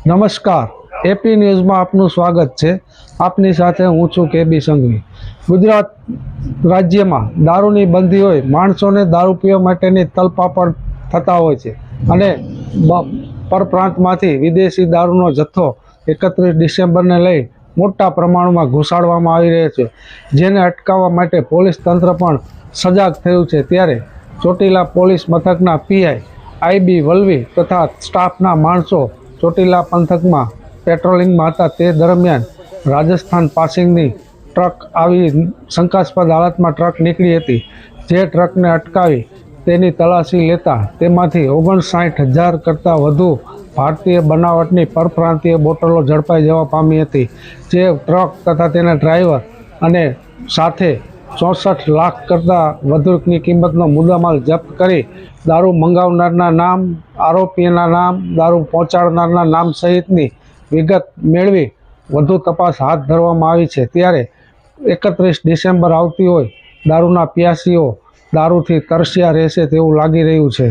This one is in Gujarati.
નમસ્કાર. એપી ન્યૂઝમાં આપનું સ્વાગત છે. આપની સાથે હું છું કેબી સંઘવી. ગુજરાત રાજ્યમાં દારૂની બંધી હોય માણસોને દારૂ પીવા માટેની તલપાપડ થતા હોય છે અને પરપ્રાંતમાંથી વિદેશી દારૂનો જથ્થો એકત્રીસ ડિસેમ્બરને લઈ મોટા પ્રમાણમાં ઘુસાડવામાં આવી રહ્યો છે. જેને અટકાવવા માટે પોલીસ તંત્ર પણ સજાગ થયું છે. ત્યારે ચોટીલા પોલીસ મથકના પીઆઈ આઈબી વલવી તથા સ્ટાફના માણસો ચોટીલા પંથકમાં પેટ્રોલિંગમાં હતા. તે દરમિયાન રાજસ્થાન પાસિંગની ટ્રક આવી શંકાસ્પદ હાલતમાં ટ્રક નીકળી હતી. જે ટ્રકને અટકાવી તેની તલાશી લેતા તેમાંથી ઓગણસાઠ હજાર કરતાં વધુ ભારતીય બનાવટની પરપ્રાંતીય બોટલો ઝડપાઈ જવા પામી હતી. જે ટ્રક તથા તેના ડ્રાઈવર અને સાથે ચોસઠ લાખ કરતાં વધુની કિંમતનો મુદ્દામાલ જપ્ત કરી દારૂ મંગાવનારના નામ, આરોપીના નામ, દારૂ પહોંચાડનારના નામ સહિતની વિગત મેળવી વધુ તપાસ હાથ ધરવામાં આવી છે. ત્યારે એકત્રીસ ડિસેમ્બર આવતી હોય, દારૂના પ્યાસીઓ દારૂથી તરસ્યા રહેશે તેવું લાગી રહ્યું છે.